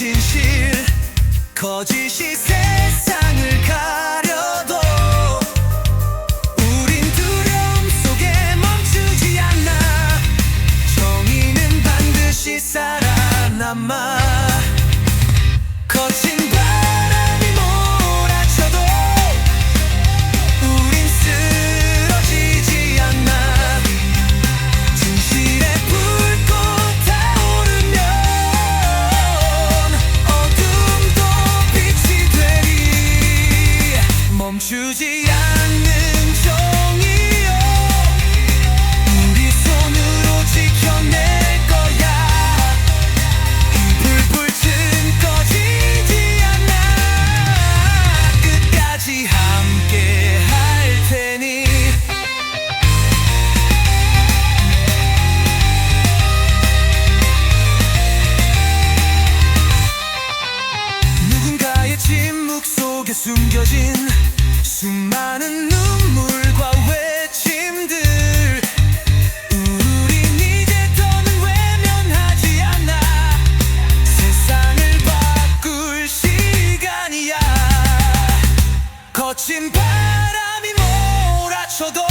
진실. 거짓이 세상을 가려도 우린 두려움 속에 멈추지 않아. 정의는 반드시 살아남아. 숨은 눈물과 외침들. 우린 이제 더는 외면하지 않아. 세상을 바꿀 시간이야. 거친 바람이 몰아쳐도